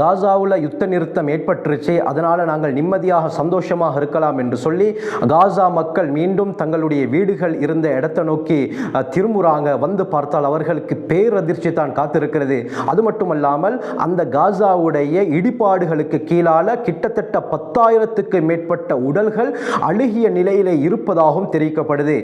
காசாவில் யுத்த நிறுத்தம் ஏற்பட்டுருச்சு. அதனால் நாங்கள் நிம்மதியாக சந்தோஷமாக இருக்கலாம் என்று சொல்லி காசா மக்கள் மீண்டும் தங்களுடைய வீடுகள் இருந்த இடத்தை நோக்கி திரும்புகிறாங்க வந்து பார்த்தால் அவர்களுக்கு பேரதிர்ச்சி தான் காத்திருக்கிறது. அது மட்டுமல்லாமல் அந்த காசாவுடைய இடிபாடுகளுக்கு கீழால கிட்டத்தட்ட பத்தாயிரத்துக்கு மேற்பட்ட உடல்கள் அழுகிய நிலையிலே இருப்பதாகவும் தெரிவிக்கப்படுது.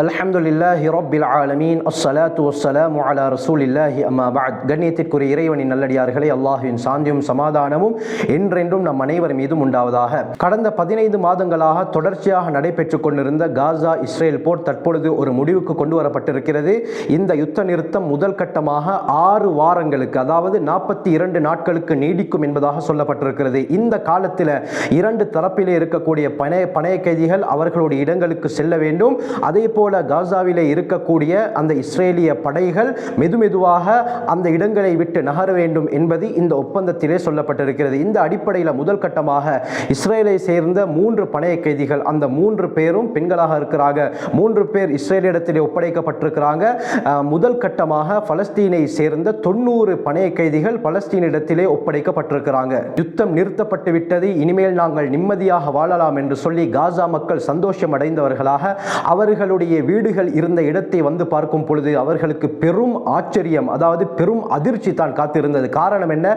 அல்ஹம்துலில்லாஹி ரப்பில் ஆலமீன். அஸ்ஸலாத்து வஸ்ஸலாமு அலா ரசூலில்லாஹி அம்மா பஅத். கண்ணியத்திற்குரிய இறைவனின் நல்லடியார்களே அல்லாஹுவின் சாந்தியும் சமாதானமும் என்றென்றும் நம் அனைவர் மீதும் உண்டாவதாக. கடந்த பதினைந்து மாதங்களாக தொடர்ச்சியாக நடைபெற்று கொண்டிருந்த காசா இஸ்ரேல் போர் தற்பொழுது ஒரு முடிவுக்கு கொண்டு வரப்பட்டிருக்கிறது. இந்த யுத்த நிறுத்தம் முதல் கட்டமாக ஆறு வாரங்களுக்கு அதாவது நாற்பத்தி இரண்டு நாட்களுக்கு நீடிக்கும் என்பதாக சொல்லப்பட்டிருக்கிறது. இந்த காலத்தில் இரண்டு தரப்பிலே இருக்கக்கூடிய பணைய பணைய கைதிகள் அவர்களுடைய இடங்களுக்கு செல்ல வேண்டும். அதே போல் காசாவிலே இருக்கக்கூடிய அந்த இஸ்ரேலிய படைகள் மெதுமெதுவாக அந்த இடங்களை விட்டு நகர வேண்டும் என்பது இந்த ஒப்பந்தத்திலே சொல்லப்பட்டிருக்கிறது. இந்த அடிப்படையில் முதல் கட்டமாக இஸ்ரேலை சேர்ந்த மூன்று பணைய கைதிகள் அந்த மூன்று பேரும் பெண்களாக இருக்கிறாங்க. மூன்று பேர் இஸ்ரேலிடத்திலே ஒப்படைக்கப்பட்டிருக்கிறாங்க. முதல் கட்டமாக பலஸ்தீனை சேர்ந்த தொண்ணூறு பணைய கைதிகள் பலஸ்தீனிடத்திலே ஒப்படைக்கப்பட்டிருக்கிறாங்க. யுத்தம் நிறுத்தப்பட்டு விட்டது. இனிமேல் நாங்கள் நிம்மதியாக வாழலாம் என்று சொல்லி காசா மக்கள் சந்தோஷம் அடைந்தவர்களாக அவர்களுடைய வீடுகள் இருந்த இடத்தை வந்து பார்க்கும் பொழுது அவர்களுக்கு பெரும் ஆச்சரியம் அதாவது பெரும் அதிர்ச்சி தான் காத்திருந்தது. காரணம் என்ன?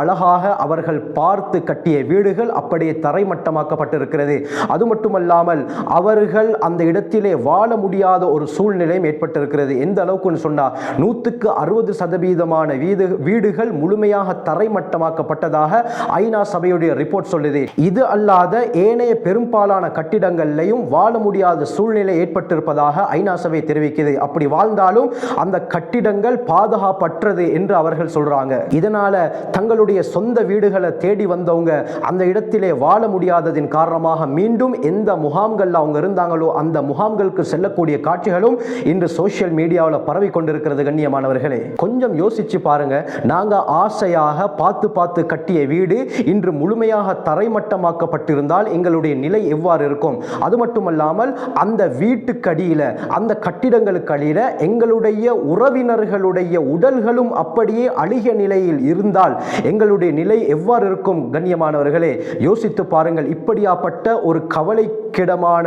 அழகாக அவர்கள் பார்த்து கட்டிய வீடுகள் அப்படியே தரைமட்டமாக்கப்பட்டிருக்கிறது. அது மட்டுமல்லாமல் அவர்கள் அந்த இடத்திலே வாழ முடியாத ஒரு சூழ்நிலையும் ஏற்பட்டிருக்கிறது. எந்த அளவுக்குன்னு சொன்னால் நூற்றுக்கு அறுபது சதவீதமான வீடு வீடுகள் முழுமையாக தரைமட்டமாக்கப்பட்டதாக ஐநா சபையுடைய ரிப்போர்ட் சொல்லுது. இது அல்லாத ஏனைய பெரும்பாலான கட்டிடங்கள்லையும் வாழ முடியாத சூழ்நிலை ஏற்பட்டிருப்பதாக ஐநா சபை தெரிவிக்குது. அப்படி வாழ்ந்தாலும் அந்த கட்டிடங்கள் பாதுகாப்பற்றது என்று அவர்கள் சொல்றாங்க. இதனால தங்களுடைய சொந்த வீடுகளை தேடி வந்தவங்க அந்த இடத்திலே வாழ முடியாததின் காரணமாக மீண்டும் எந்த முகாம்களில் அவங்க இருந்தாங்களோ அந்த முகாம்களுக்கு செல்லக்கூடிய காட்சிகளும் இன்று சோஷியல் மீடியாவில் பரவி கொண்டிருக்கிறது கண்ணியமானவர்களே. கொஞ்சம் யோசிச்சு பாருங்க. நாங்க ஆசையாக பார்த்து பார்த்து கட்டிய வீடு இன்று முழுமையாக தரைமட்டமாக்கப்பட்டிருந்தால் எங்களுடைய நிலை எவ்வாறு இருக்கும்? அது மட்டுமல்லாமல் அந்த வீட்டுக்கடியில் அந்த கட்டிடங்களுக்கு அடியில எங்களுடைய உறவினர்களுடைய உடல்களும் அப்படியே அழிக நிலையில் இருந்தால் எங்களுடைய நிலை எவ்வாறு இருக்கும்? கண்ணியமானவர்களே யோசித்து பாருங்கள். இப்படியாப்பட்ட ஒரு கவலைக்கிடமான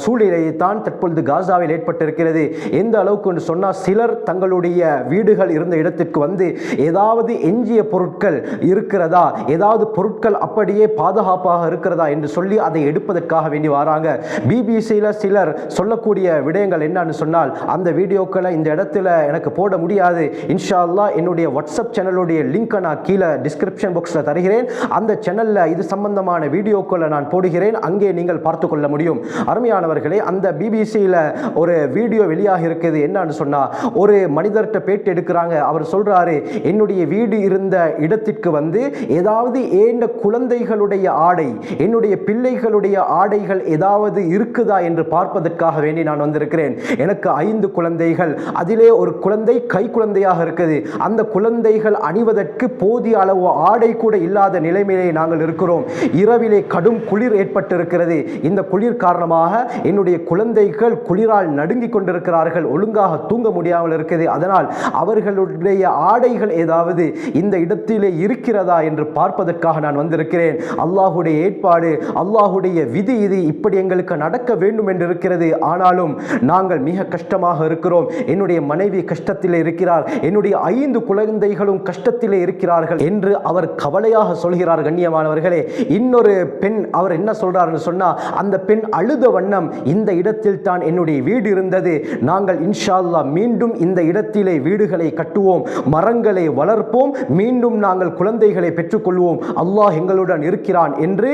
சூழ்நிலையை தான் தற்பொழுது காசாவில் ஏற்பட்டிருக்கிறது. எந்த அளவுக்கு என்று சொன்னால் சிலர் தங்களுடைய வீடுகள் இருந்த இடத்திற்கு வந்து ஏதாவது எஞ்சிய பொருட்கள் இருக்கிறதா? ஏதாவது பொருட்கள் அப்படியே பாதுகாப்பாக இருக்கிறதா? என்று சொல்லி அதை எடுப்பதற்காக வேண்டி வராங்க. பிபிசியில் சிலர் சொல்லக்கூடிய விடயங்கள் என்னன்னு சொன்னால் அந்த வீடியோக்களை இந்த இடத்துல எனக்கு போட முடியாது. இன்ஷா அல்லா என்னுடைய வாட்ஸ்அப் சேனலுடைய லிங்கை நான் கீழே டிஸ்கிரிப்ஷன் பாக்ஸில் தருகிறேன். அந்த சேனலில் இது சம்பந்தமான வீடியோக்களை நான் போடுகிறேன். அங்கே நீங்கள் பார்த்து கொள்ள முடியும். அருமையானவர்களே அந்த பிபிசியில் ஒரு வீடியோ வெளியாக இருக்குது. என்னன்னு சொன்னால் ஒரு மனிதர்கிட்ட பேட்டி எடுக்கிறாங்க. அவர் சொல்கிறாரு என்னுடைய வீடு இருந்த இடத்திற்கு வந்து ஏதாவது ஏண்ட குழந்தைகளுடைய ஆடை என்னுடைய பிள்ளைகளுடைய ஆடைகள் ஏதாவது இருக்குதா என்று பார்ப்பதற்காக வேண்டி நான் வந்திருக்கிறேன். எனக்கு ஐந்து குழந்தைகள். அதிலே ஒரு குழந்தை கை குழந்தையாக இருக்குது. அந்த குழந்தைகள் அணிவதற்கு போதிய அளவு ஆடை கூட இல்லாத நிலைமையிலே நாங்கள் இருக்கிறோம். இரவிலே கடும் குளிர் ஏற்பட்டிருக்கிறது. இந்த குளிர் காரணமாக என்னுடைய குழந்தைகள் குளிரால் நடுங்கிக் கொண்டிருக்கிறார்கள். ஒழுங்காக தூங்க முடியாமல் இருக்குது. அதனால் அவர்களுடைய ஆடைகள் ஏதாவது இந்த இடத்திலே இருக்கிறதா என்று பார்ப்பதற்காக நான் வந்திருக்கிறேன். அல்லாஹுடைய ஏற்பாடு அல்லாஹுடைய விதி இது இப்படி எங்களுக்கு நடக்க வேண்டும் என்று இருக்கிறது. ஆனாலும் நாங்கள் மிக கஷ்டமாக இருக்கிறோம். என்னுடைய மனைவி கஷ்டத்தில் இருக்கிறார் என்னுடைய ஐந்து குழந்தைகளும் கஷ்டத்திலே இருக்கிறார்கள் என்று அவர் கவலையாக சொல்கிறார் கண்ணியமானவர்களே. இன்னொரு பெண் அவர் என்ன சொல்றாருன்னு சொன்னால் அந்த பெண் அழுத வண்ணம் இந்த இடத்தில் தான் என்னுடைய வீடு இருந்தது. நாங்கள் இன்ஷா அல்லாஹ் மீண்டும் இந்த இடத்திலே வீடுகளை கட்டுவோம் மரங்களை வளர்ப்போம் மீண்டும் நாங்கள் குழந்தைகளை பெற்றுக்கொள்வோம். அல்லாஹ் எங்களுடன் இருக்கிறான் என்று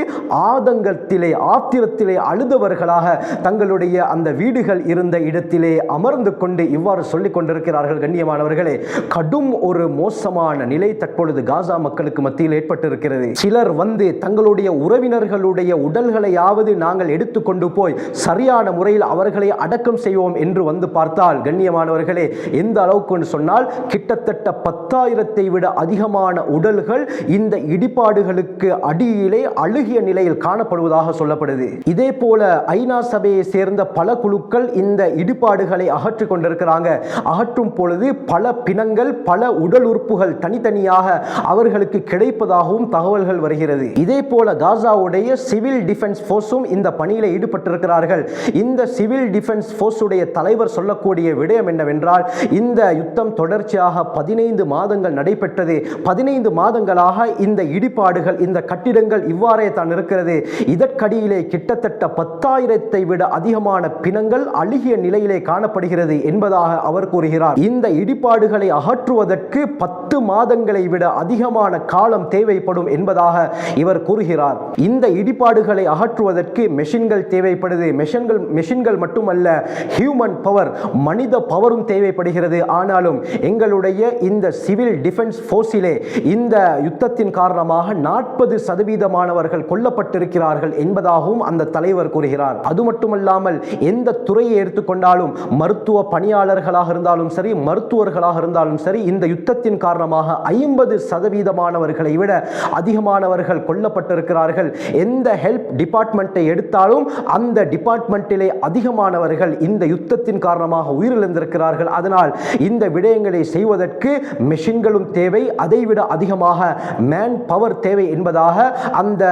ஆதங்கத்திலே ஆத்திரத்திலே அழுதவர்களாக தங்களுடைய அந்த வீடுகள் இருந்த இடத்திலே அமர்ந்து கொண்டு இவ்வாறு சொல்லிக் கொண்டிருக்கிறார்கள் கண்ணியமானவர்களே. கடும் ஒரு மோசமான நிலை தற்பொழுது காசா மக்களுக்கு மத்தியில் ஏற்பட்டிருக்கிறது. சிலர் வந்து தங்களுடைய உறவினர்களுடைய உடல்களையாவது நாங்கள் எடுத்துக்கொண்டு போய் சரியான முறையில் அவர்களை அடக்கம் செய்வோம் என்று வந்து பார்த்தால் கண்ணியமானவர்களே எந்த அளவுக்கு சொன்னால் கிட்டத்தட்ட பத்தாயிரத்தை விட அதிகமான உடல்கள் இந்த இடிபாடுகளுக்கு அடியிலே அழுகிய நிலையில் காணப்படுவதாக சொல்லப்படுது. இதே போல ஐநா சபையை சேர்ந்த பல குழுக்கள் மக்கள் இந்த இடிபாடுகளை அகற்றிக் கொண்டிருக்கிறாங்க. அகற்றும் பொழுது பல பிணங்கள் பல உடல் உறுப்புகள் தனித்தனியாக அவர்களுக்கு கிடைப்பதாகவும் தகவல்கள் வருகிறது. இதே போல காசாவுடைய சிவில் டிஃபென்ஸ் ஃபோர்ஸும் இந்த பணியில் ஈடுபட்டிருக்கிறார்கள். இந்த சிவில் டிஃபென்ஸ் ஃபோர்ஸுடைய தலைவர் சொல்லக்கூடிய விடயம் என்னவென்றால் இந்த யுத்தம் தொடர்ச்சியாக பதினைந்து மாதங்கள் நடைபெற்றது. பதினைந்து மாதங்களாக இந்த இடிபாடுகள் இந்த கட்டிடங்கள் இவ்வாறே தான் இருக்கிறது. இதற்கடியிலே கிட்டத்தட்ட பத்தாயிரத்தை விட அதிகமான பிணங்கள் அழுகிய நிலையிலே காணப்படுகிறது என்பதாக அவர் கூறுகிறார். இந்த இடிபாடுகளை அகற்றுவதற்கு பத்து மாதங்களை விட அதிகமான காலம் தேவைப்படும் என்பதாக இவர் கூறுகிறார். இந்த இடிபாடுகளை அகற்றுவதற்கு மெஷின்கள் தேவைப்படுது. மெஷின்கள் மெஷின்கள் மட்டுமல்ல ஹியூமன் பவர் மனித பவரும் தேவைப்படுகிறது. ஆனாலும் எங்களுடைய இந்த சிவில் டிஃபென்ஸ் ஃபோர்ஸிலே இந்த யுத்தத்தின் காரணமாக நாற்பது சதவீதமானவர்கள் கொல்லப்பட்டிருக்கிறார்கள் என்பதாகவும் அந்த தலைவர் கூறுகிறார். அது மட்டுமல்லாமல் எந்த துறையை எடுத்துக்கொண்டாலும் மருத்துவ பணியாளர்களாக இருந்தாலும் சரி மருத்துவர்களாக இருந்தாலும் சரி இந்த யுத்தத்தின் காரணமாக ஐம்பது சதவீதமானவர்களை விட அதிகமானவர்கள் கொல்லப்பட்டிருக்கிறார்கள். எந்த ஹெல்ப் டிபார்ட்மெண்ட்டை எடுத்தாலும் அந்த டிபார்ட்மெண்ட்டிலே அதிகமானவர்கள் இந்த யுத்தத்தின் காரணமாக உயிரிழந்திருக்கிறார்கள். அதனால் இந்த விடயங்களை செய்வதற்கு மெஷின்களும் தேவை. அதைவிட அதிகமாக மேன் பவர் தேவை என்பதாக அந்த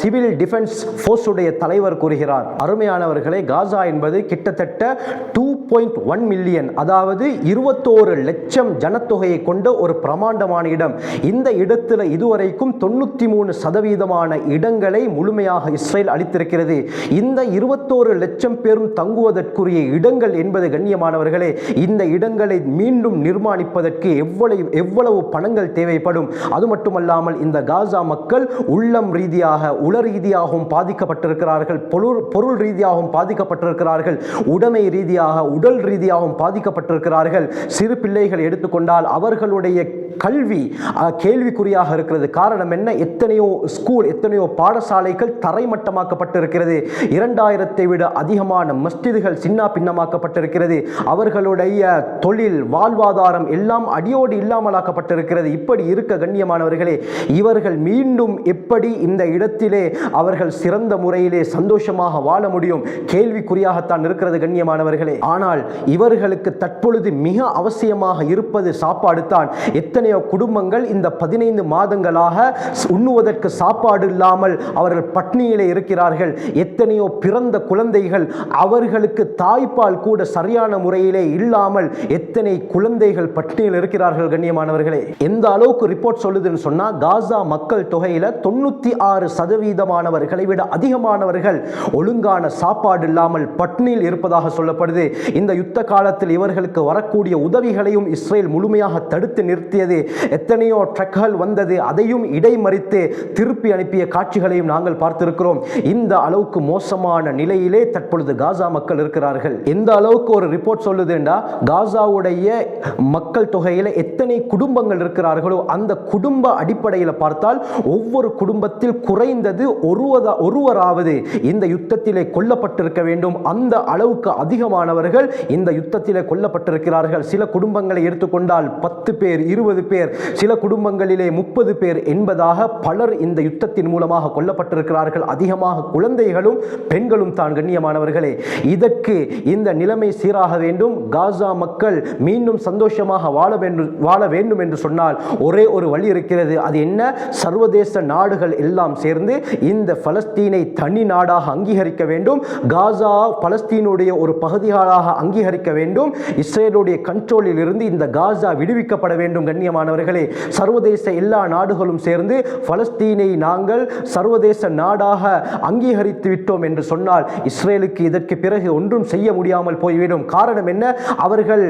சிவில் டிஃபென்ஸ் ஃபோர்ஸுடைய தலைவர் கூறுகிறார். அருமையானவர்களே காசா என்பது என்பது கிட்டத்தட்ட டூ பாயிண்ட் ஒன் மில்லியன் அதாவது இருபத்தோரு லட்சம் ஜனத்தொகையை கொண்ட ஒரு பிரமாண்டமான இடம். இந்த இடத்துல இதுவரைக்கும் தொண்ணூற்றி மூணு சதவீதமான இடங்களை முழுமையாக இஸ்ரேல் அளித்திருக்கிறது இந்த இருபத்தோரு லட்சம் பேரும் தங்குவதற்குரிய இடங்கள் என்பது கண்ணியமானவர்களே இந்த இடங்களை மீண்டும் நிர்மாணிப்பதற்கு எவ்வளவு எவ்வளவு பணங்கள் தேவைப்படும்? அது மட்டுமல்லாமல் இந்த காசா மக்கள் உள்ளம் ரீதியாக உள ரீதியாகவும் பாதிக்கப்பட்டிருக்கிறார்கள் பொருள் பொருள் ரீதியாகவும் பாதிக்கப்பட்டிருக்கிறார்கள். உடைமை ரீதியாக உடல் ரீதியாகவும் பாதிக்கப்பட்டிருக்கிறார்கள். சிறு பிள்ளைகள் எடுத்துக்கொண்டால் அவர்களுடைய கல்வி கேள்விக்குறியாக இருக்கிறது. காரணம் என்ன? எத்தனையோ ஸ்கூல் எத்தனையோ பாடசாலைகள் தரைமட்டமாக்கப்பட்டிருக்கிறது. இரண்டாயிரத்தை விட அதிகமான மஸ்ஜிதுகள் சின்ன பின்னமாக்கப்பட்டிருக்கிறது அவர்களுடைய தொழில் வாழ்வாதாரம் எல்லாம் அடியோடு இல்லாமலாக்கப்பட்டிருக்கிறது. இப்படி இருக்க கண்ணியமானவர்களே இவர்கள் மீண்டும் எப்படி இந்த இடத்திலே அவர்கள் சிறந்த முறையிலே சந்தோஷமாக வாழ முடியும்? கேள்விக்குறியாகத்தான் இருக்கிறது கண்ணியமானவர்களே. ஆனால் இவர்களுக்கு தற்பொழுது மிக அவசியமாக இருப்பது சாப்பாடு தான் எத்தனை எத்தனையோ குடும்பங்கள் இந்த பதினைந்து மாதங்களாக உண்ணுவதற்கு சாப்பாடு இல்லாமல் அவர்கள் பட்னியிலே இருக்கிறார்கள். எத்தனையோ பிறந்த குழந்தைகள் அவர்களுக்கு தாய்ப்பால் கூட சரியான முறையிலே இல்லாமல் எத்தனை குழந்தைகள் பட்னியில் இருக்கிறார்கள் கண்ணியமானவர்களே. எந்த அளவுக்கு ரிப்போர்ட் சொல்லுதுன்னு சொன்னா காசா மக்கள் தொகையில தொண்ணூத்தி ஆறு சதவீதமானவர்களை விட அதிகமானவர்கள் ஒழுங்கான சாப்பாடு இல்லாமல் பட்னியில் இருப்பதாக சொல்லப்படுது. இந்த யுத்த காலத்தில் இவர்களுக்கு வரக்கூடிய உதவிகளையும் இஸ்ரேல் முழுமையாக தடுத்து நிறுத்தியது எத்தனையோ ட்ரக்கள் வந்தது. அதையும் இடைமறித்து திருப்பி அனுப்பிய காட்சிகளையும் நாங்கள் பார்த்திருக்கிறோம். இந்த அளவுக்கு மோசமான நிலையிலே தற்பொழுது காசா மக்கள் இருக்கிறார்கள். எந்த அளவுக்கு ஒரு ரிப்போர்ட் சொல்லுதுண்டா? காசாவுடைய மக்கள் தொகையில் எத்தனை குடும்பங்கள் இருக்கிறார்களோ அந்த குடும்ப அடிப்படையில் பார்த்தால் ஒவ்வொரு குடும்பத்தில் குறைந்தது ஒருவதா ஒருவராவது இந்த யுத்தத்திலே கொல்லப்பட்டிருக்க வேண்டும். அந்த அளவுக்கு அதிகமானவர்கள் இந்த யுத்தத்திலே கொல்லப்பட்டிருக்கிறார்கள். சில குடும்பங்களை எடுத்துக்கொண்டால் பத்து பேர் இருபது பேர் சில குடும்பங்களிலே முப்பது பேர் என்பதாக பலர் இந்த யுத்தத்தின் மூலமாக கொல்லப்பட்டிருக்கிறார்கள். அதிகமாக குழந்தைகளும் பெண்களும் தான் கண்ணியமானவர்களே. இதற்கு இந்த நிலைமை சீராக வேண்டும். காசா மக்கள் மீண்டும் சந்தோஷமாக வாழ வேண்டும் வாழ வேண்டும் என்று சொன்னால் ஒரே ஒரு வழி இருக்கிறது. அது என்ன? சர்வதேச நாடுகள் எல்லாம் சேர்ந்து இந்த பலஸ்தீனை தனி நாடாக அங்கீகரிக்க வேண்டும். காசா பலஸ்தீனுடைய ஒரு பகுதிகளாக அங்கீகரிக்க வேண்டும். இஸ்ரேலுடைய கண்ட்ரோலில் இருந்து இந்த காசா விடுவிக்கப்பட வேண்டும் கண்ணியம் பிரியமானவர்களே சர்வதேச எல்லா நாடுகளும் சேர்ந்து பலஸ்தீனை நாங்கள் சர்வதேச நாடாக அங்கீகரித்து விட்டோம் என்று சொன்னால் இஸ்ரேலுக்கு இதற்கு பிறகு ஒன்றும் செய்ய முடியாமல் போய்விடும். காரணம் என்ன? அவர்கள்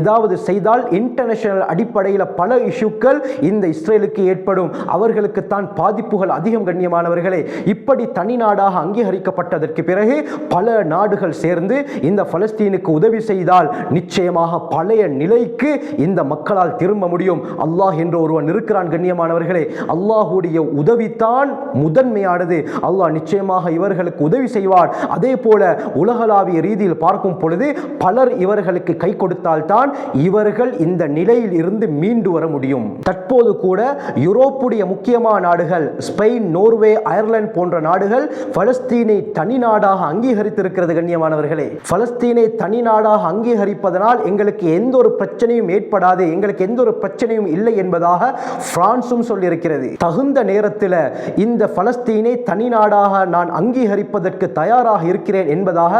ஏதாவது செய்தால் இன்டர்நேஷனல் அடிப்படையில் பல இஷ்யூக்கள் இந்த இஸ்ரேலுக்கு ஏற்படும். அவர்களுக்கு தான் பாதிப்புகள் அதிகம் கண்ணியமானவர்களே. இப்படி தனி நாடாக அங்கீகரிக்கப்பட்டதற்கு பிறகு பல நாடுகள் சேர்ந்து இந்த பலஸ்தீனுக்கு உதவி செய்தால் நிச்சயமாக பழைய நிலைக்கு இந்த மக்களால் திரும்ப முடியும். முடியும். அல்லாஹ் என்று ஒருவன் இருக்கிறான் கண்ணியமானவர்களே அல்லாஹுடைய உதவித்தான் முதன்மையானது. அல்லாஹ் நிச்சயமாக இவர்களுக்கு உதவி செய்வார் அதே போல உலகளாவிய ரீதியில் பார்க்கும் பொழுது பலர் இவர்களுக்கு கை கொடுத்தால்தான் இவர்கள் இந்த நிலையில் இருந்து மீண்டு வர முடியும். தற்போது கூட யூரோப்புடைய முக்கியமான நாடுகள் ஸ்பெயின் நோர்வே அயர்லாந்து போன்ற நாடுகள் பலஸ்தீனை தனி நாடாக அங்கீகரித்திருக்கிறது கண்ணியமானவர்களே. பலஸ்தீனை தனி நாடாக அங்கீகரிப்பதனால் எங்களுக்கு எந்த ஒரு பிரச்சனையும் ஏற்படாது எங்களுக்கு எந்த ஒரு பிரச்சனையும் இல்லை என்பதாக பிரான்சும் சொல்லியிருக்கிறது. தகுந்த நேரத்தில் இந்த பலஸ்தீனை தனி நாடாக நான் அங்கீகரிப்பதற்கு தயாராக இருக்கிறேன் என்பதாக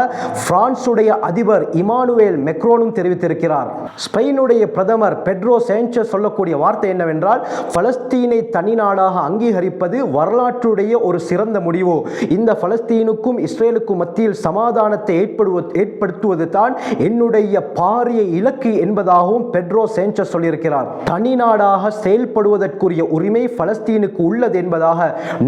பிரான்சுடைய அதிபர் இமானுவேல் மெக்ரோனும் தெரிவித்திருக்கிறார். ஸ்பெயினுடைய பிரதமர் பெட்ரோ சேஞ்சஸ் சொல்லக்கூடிய வார்த்தை என்னவென்றால் பலஸ்தீனை தனி நாடாக அங்கீகரிப்பது வரலாற்றுடைய ஒரு சிறந்த முடிவு. இந்த பலஸ்தீனுக்கும் இஸ்ரேலுக்கும் மத்தியில் சமாதானத்தை ஏற்படுவ ஏற்படுத்துவது தான் என்னுடைய பாரிய இலக்கு என்பதாகவும் பெட்ரோ சேஞ்சஸ் சொல்லியிருக்கிறார். தனி நாடாக செயல்படுவதற்குரிய உரிமை பலஸ்தீனுக்கு உள்ளது என்பதாக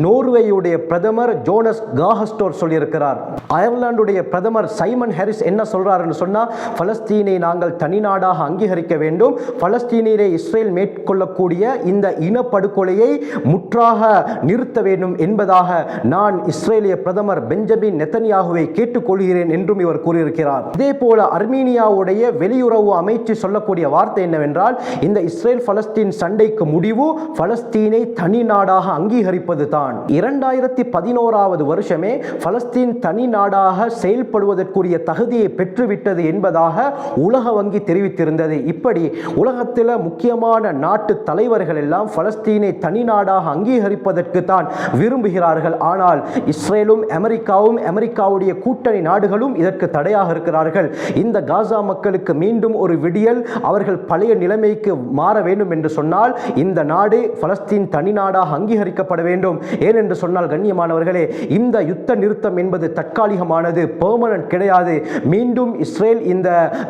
நோர்வேயுடைய பிரதமர் ஜோனஸ் காஹஸ்டோர் சொல்லியிருக்கிறார். அயர்லாந்துடைய பிரதமர் சைமன் ஹாரிஸ் என்ன சொல்றாருன்னு சொன்னால் பலஸ்தீனை நாங்கள் தனி நாடாக அங்கீகரிக்க வேண்டும். பலஸ்தீனிலே இஸ்ரேல் மேற்கொள்ளக்கூடிய இந்த இனப்படுகொலையை முற்றாக நிறுத்த வேண்டும் என்பதாக நான் இஸ்ரேலிய பிரதமர் பெஞ்சமின் நெத்தனியாகுவை கேட்டுக்கொள்கிறேன் என்றும் இவர் கூறியிருக்கிறார். இதே போல அர்மீனியாவுடைய வெளியுறவு அமைச்சு சொல்லக்கூடிய வார்த்தை என்னவென்றால் இந்த இஸ்ரேல் பலஸ்தீன் சண்டைக்கு முடிவு பலஸ்தீனை தனி நாடாக அங்கீகரிப்பது தான். இரண்டாயிரத்தி பதினோராவது வருஷமே பலஸ்தீன் தனி நாடாக செயல்படுவதற்குரிய தகுதியை பெற்றுவிட்டது என்பதாக உலக வங்கி தெரிவித்திருந்தது. இப்படி உலகத்தில் முக்கியமான நாட்டு தலைவர்கள் எல்லாம் பலஸ்தீனை தனி நாடாக அங்கீகரிப்பதற்கு தான் விரும்புகிறார்கள். ஆனால் இஸ்ரேலும் அமெரிக்காவும் அமெரிக்காவுடைய கூட்டணி நாடுகளும் இதற்கு தடையாக இருக்கிறார்கள். இந்த காசா மக்களுக்கு மீண்டும் ஒரு விடியல் அவர்கள் பழைய நிலைமைக்கு மாற வேண்டும் என்று சொன்னால் இந்த நாடு பலஸ்தீன் தனி நாடாக அங்கீகரிக்கப்பட வேண்டும். ஏனென்று சொன்னால் கண்ணியமானவர்களே இந்த யுத்த நிறுத்தம் என்பது தற்காலிகமானது பெர்மனன்ட் கிடையாது. மீண்டும் இஸ்ரேல் இந்த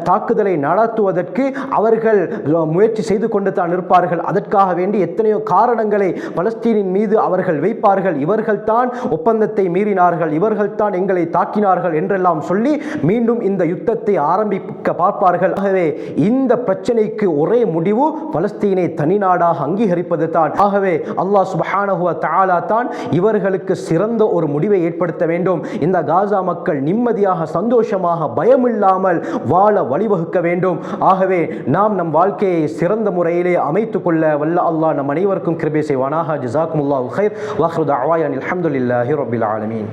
தாக்குதலை நடத்துவதற்கு அவர்கள் முயற்சி செய்து கொண்டு தான் இருப்பார்கள். அதற்காக வேண்டி எத்தனையோ காரணங்களை பலஸ்தீனின் மீது அவர்கள் வைப்பார்கள். இவர்கள் தான் ஒப்பந்தத்தை மீறினார்கள். இவர்கள் தான் எங்களை தாக்கினார்கள் என்றெல்லாம் சொல்லி மீண்டும் இந்த யுத்தத்தை ஆரம்பிக்க பார்ப்பார்கள். ஆகவே இந்த பிரச்சனைக்கு ஒரே முடிவு பலஸ்தீனை தனி நாடாக அங்கீகரிப்பது தான் ஆகவே அல்லாஹ் சுபஹானஹுவ தாலா தான் இவர்களுக்கு சிறந்த ஒரு முடிவை ஏற்படுத்த வேண்டும். இந்த காசா மக்கள் நிம்மதியாக சந்தோஷமாக பயமில்லாமல் வாழ வழிவகுக்க வேண்டும். ஆகவே நாம் நம் வாழ்க்கையை சிறந்த முறையிலே அமைத்துக் கொள்ள வல்ல அல்லாஹ் நம் அனைவருக்கும் கிருபை செய்வானாக. ஜிசாக்முல்லா ஹைர் வாஹ்ரு தஅவாயன் அலமதுல்லாஹி ரப்பில் ஆலமீன்.